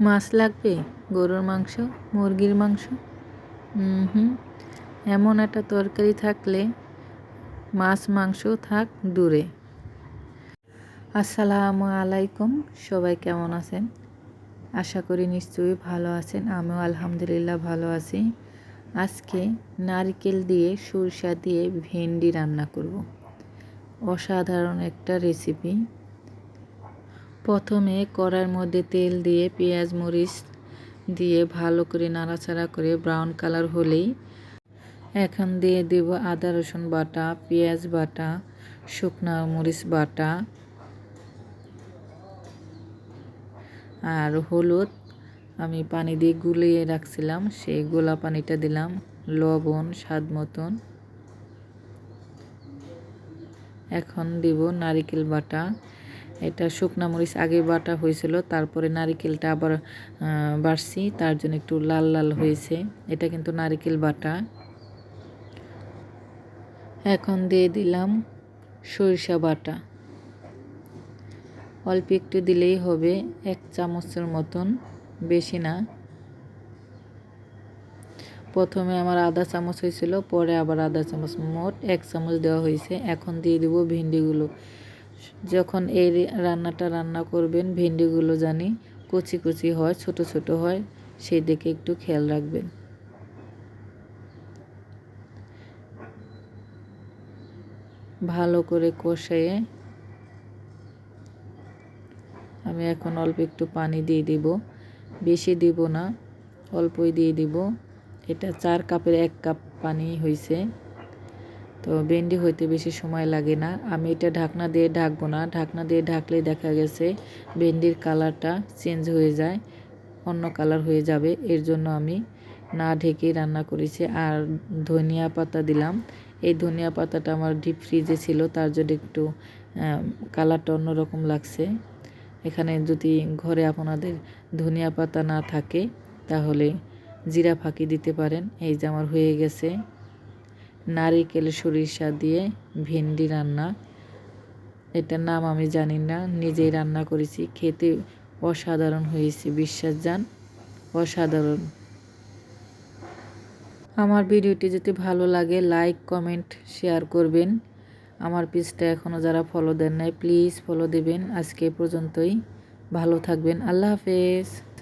মাছ লাগবে? গরুর মাংস? মুরগির মাংস? হুম এমন একটা তরকারি থাকলে মাছ, মাংস থাক দূরে। আসসালামু আলাইকুম। সবাই কেমন আছেন? আশা করি নিশ্চয়ই ভালো আছেন। আমিও আলহামদুলিল্লাহ ভালো আছি। আজকে নারকেল দিয়ে সরষা দিয়ে ভেন্ডি রান্না করব। অসাধারণ একটা রেসিপি প্রথমে কড়াইয়ের মধ্যে তেল দিয়ে পেঁয়াজ, মরিচ দিয়ে ভালো করে নাড়াচাড়া করে ব্রাউন কালার হলেই এখন দিয়ে দেব আদা, রসুন বাটা, পেঁয়াজ বাটা, শুকনা মরিচ বাটা আর হলুদ আমি পানি দিয়ে গুলিয়ে রাখছিলাম। সেই গোলা পানিটা দিলাম, লবণ, স্বাদ মতন। এখন দিব নারিকেল বাটা। এটা শুকনা মরিচ আগে বাটা হয়েছিল, তারপরে নারিকেলটা আবার বাড়ছি, তার জন্য একটু লাল লাল হয়েছে। এটা কিন্তু নারিকেল বাটা। এখন দিয়ে দিলাম সরিষা বাটা। অল্প একটু দিলেই হবে, এক চামচের মতন, বেশি না। প্রথমে আমার আধা চামচ হয়েছিল, পরে আবার আধা চামচ মোট এক চামচ দেওয়া হয়েছে। এখন দিয়ে দেবো ভেন্ডিগুলো। যখন এই রান্নাটা রান্না করবেন, ভেন্ডিগুলো জানি কচি কচি হয়, ছোট ছোট হয়, সেই দিকে একটু খেয়াল রাখবেন। ভালো করে কষিয়ে আমি এখন অল্প একটু পানি দিয়ে দিব। বেশি দিব না, অল্পই দিয়ে দিব। এটা চার কাপের এক কাপ পানি হয়েছে তো ভেন্ডি হইতে বেশি সময় লাগে না। আমি এটা ঢাকনা দিয়ে ঢাকবো না। ঢাকনা দিয়ে ঢাকলে দেখা গেছে ভেন্ডির কালারটা চেঞ্জ হয়ে যায়, অন্য কালার হয়ে যাবে। এর জন্য আমি না ঢেকে রান্না করেছি। আর ধনিয়া পাতা দিলাম। এই ধনিয়া পাতাটা আমার ডিপ ফ্রিজে ছিল, তার জন্য একটু কালারটা অন্যরকম লাগছে। এখানে যদি ঘরে আপনাদের ধনিয়া পাতা না থাকে, তাহলে জিরা ফাঁকি দিতে পারেন। এই যে আমার হয়ে গেছে। নারিকেল সরিষা দিয়ে ভেন্ডি রান্না। এটার নাম আমি জানি না, নিজেই রান্না করেছি। খেতে অসাধারণ হয়েছে, বিশ্বাস যান অসাধারণ। আমার ভিডিওটি যদি ভালো লাগে, লাইক, কমেন্ট, শেয়ার করবেন। আমার পেজটা এখনও যারা ফলো দেন নাই প্লিজ ফলো দেবেন। আজকে পর্যন্তই। ভালো থাকবেন। আল্লাহ হাফেজ।